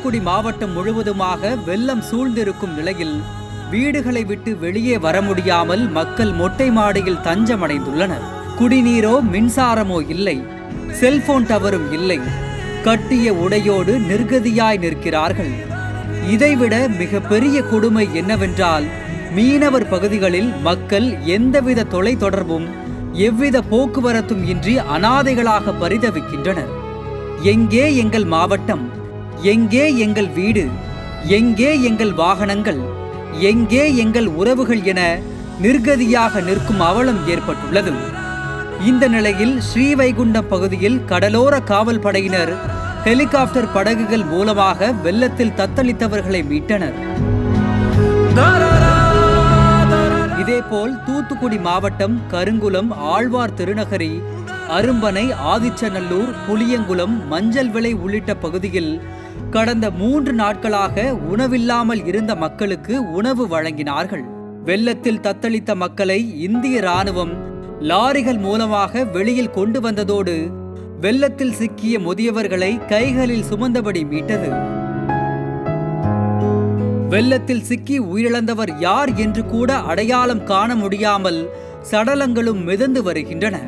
தூத்துக்குடி மாவட்டம் முழுவதுமாக வெள்ளம் சூழ்ந்திருக்கும் நிலையில் வீடுகளை விட்டு வெளியே வர முடியாமல் மக்கள் மொட்டை மாடியில் தஞ்சமடைந்துள்ளனர். குடிநீரோ மின்சாரமோ இல்லை. செல்போன் டவரும் இல்லை. கட்டிய உடையோடு நிர்கதியாய் நிற்கிறார்கள். இதைவிட மிக பெரிய கொடுமை என்னவென்றால் மீனவர் பகுதிகளில் மக்கள் எந்தவித தொலை தொடர்பும் எவ்வித போக்குவரத்தும் இன்றி அனாதைகளாக பரிதவிக்கின்றனர். எங்கே எங்கள் மாவட்டம்? எங்கே எங்கள் வீடு? எங்கே எங்கள் வாகனங்கள்? எங்கே எங்கள் உறவுகள் என நிர்கதியாக நிற்கும் அவலம் ஏற்பட்டுள்ளது. இந்த நிலையில் ஸ்ரீவைகுண்டம் பகுதியில் கடலோர காவல் படையினர் ஹெலிகாப்டர் படகுகள் மூலமாக வெள்ளத்தில் தத்தளித்தவர்களை மீட்டனர். இதேபோல் தூத்துக்குடி மாவட்டம் கருங்குளம் ஆழ்வார் திருநகரி அரும்பனை ஆதிச்சநல்லூர் புளியங்குளம் மஞ்சள் விளை உள்ளிட்ட பகுதியில் கடந்த மூன்று நாட்களாக உணவில்லாமல் இருந்த மக்களுக்கு உணவு வழங்கினார்கள். வெள்ளத்தில் தத்தளித்த மக்களை இந்திய ராணுவம் லாரிகள் மூலமாக வெளியில் கொண்டு வந்ததோடு வெள்ளத்தில் சிக்கிய முதியவர்களை கைகளில் சுமந்தபடி மீட்டது. வெள்ளத்தில் சிக்கி உயிரிழந்தவர் யார் என்று கூட அடையாளம் காண முடியாமல் சடலங்களும் மிதந்து வருகின்றன.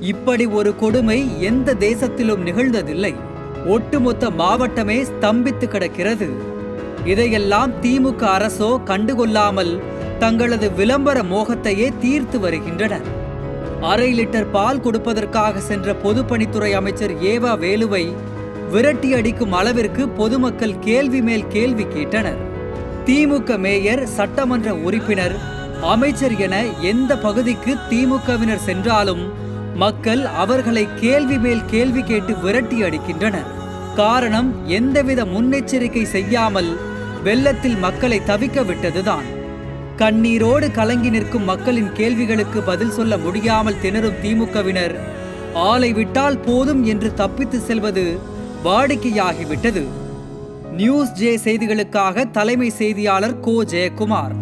இப்படி ஒரு கொடுமை எந்த தேசத்திலும் நிகழ்ந்ததில்லை. ஒட்டுமொத்த மாவட்டமே ஸ்தம்பித்து கிடக்கிறது. இதையெல்லாம் திமுக அரசோ கண்டுகொள்ளாமல் தங்களது விளம்பர மோகத்தையே தீர்த்து வருகின்றனர். அரை லிட்டர் பால் கொடுப்பதற்காக சென்ற பொதுப்பணித்துறை அமைச்சர் ஏவா வேலுவை விரட்டி அடிக்கும் அளவிற்கு பொதுமக்கள் கேள்வி மேல் கேள்வி கேட்டனர். திமுக மேயர் சட்டமன்ற உறுப்பினர் அமைச்சர் என எந்த பகுதிக்கு திமுகவினர் சென்றாலும் மக்கள் அவர்களை கேள்வி மேல் கேள்வி கேட்டு விரட்டி அடிக்கின்றனர். காரணம் எந்தவித முன்னெச்சரிக்கை செய்யாமல் வெள்ளத்தில் மக்களை தவிக்க விட்டதுதான். கண்ணீரோடு கலங்கி நிற்கும் மக்களின் கேள்விகளுக்கு பதில் சொல்ல முடியாமல் திணறும் திமுகவினர் ஆலை விட்டால் போதும் என்று தப்பித்து செல்வது வாடிக்கையாகிவிட்டது. நியூஸ் ஜே செய்திகளுக்காக தலைமை செய்தியாளர் கோ. ஜெயக்குமார்.